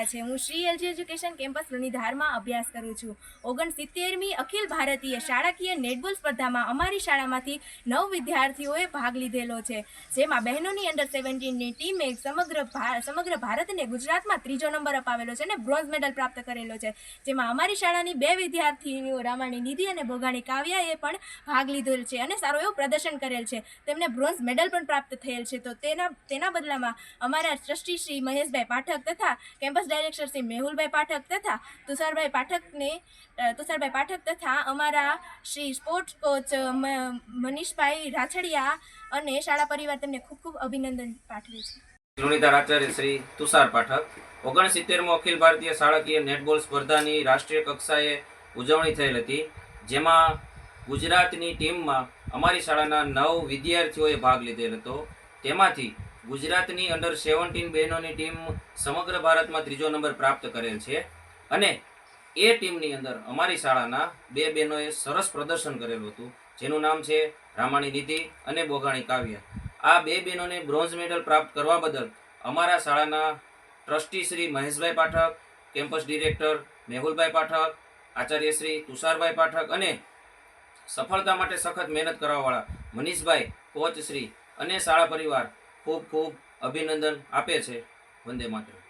પાઠકતા છે. હું Shri LG education campus ધારમાં અભ્યાસ કરું છું. ઓગણસિત્તેરમી અખિલ ભારતીય શાળાકીય નેટબોલ સ્પર્ધામાં અમારી શાળામાંથી નવ વિદ્યાર્થીઓએ ભાગ લીધેલો છે. જેમાં બહેનોની અંડર સેવન્ટીનની ટીમે સમગ્ર સમગ્ર ભારતને ગુજરાતમાં ત્રીજો નંબર અપાવેલો છે અને બ્રોન્ઝ મેડલ પ્રાપ્ત કરેલો છે. જેમાં અમારી શાળાની બે વિદ્યાર્થીઓ, રામાણી નિધિ અને ભોગાણી કાવ્યાએ પણ ભાગ લીધેલ છે અને સારું એવું પ્રદર્શન કરેલ છે. તેમને બ્રોન્ઝ મેડલ પણ પ્રાપ્ત થયેલ છે. તો તેના તેના બદલામાં અમારા ટ્રસ્ટી શ્રી મહેશભાઈ પાઠક તથા કેમ્પસ ડાયરેક્ટર શ્રી મેહુલભાઈ પાઠક તથા તુષારભાઈ પાઠકને તુષારભાઈ પાઠક તથા અમારા શ્રી સ્પોર્ટ્સ કોચ મનીષભાઈ રાછડિયા અને શાળા પરિવાર તેમને ખૂબ ખૂબ અભિનંદન પાઠવે છે. સુનિતા આચાર્ય શ્રી તુષાર પાઠક, ઓગણસિત્તેરમો અખિલ ભારતીય શાળાકીય નેટબોલ સ્પર્ધાની રાષ્ટ્રીય કક્ષાએ ઉજવણી થયેલ હતી, જેમાં ગુજરાતની ટીમમાં અમારી શાળાના નવ વિદ્યાર્થીઓએ ભાગ લીધેલ હતો. તેમાંથી ગુજરાતની અંડર સેવન્ટીન બહેનોની ટીમ સમગ્ર ભારતમાં ત્રીજો નંબર પ્રાપ્ત કરેલ છે. અને એ ટીમની અંદર અમારી શાળાના બે બહેનોએ સરસ પ્રદર્શન કરેલું હતું, જેનું નામ છે રામાણી નીતિ અને બોગાણી કાવ્ય. આ બે બહેનોને બ્રોન્ઝ મેડલ પ્રાપ્ત કરવા બદલ અમારા શાળાના trustee Shri Maheshbhai Pathak campus director Mehulbhai Pathak, Acharya Shri Tusharbhai Pathak અને સફળતા માટે સખત મહેનત કરવાવાળા મનીષભાઈ કોચ શ્રી અને શાળા પરિવાર ખૂબ ખૂબ અભિનંદન આપે છે. વંદે માતરમ.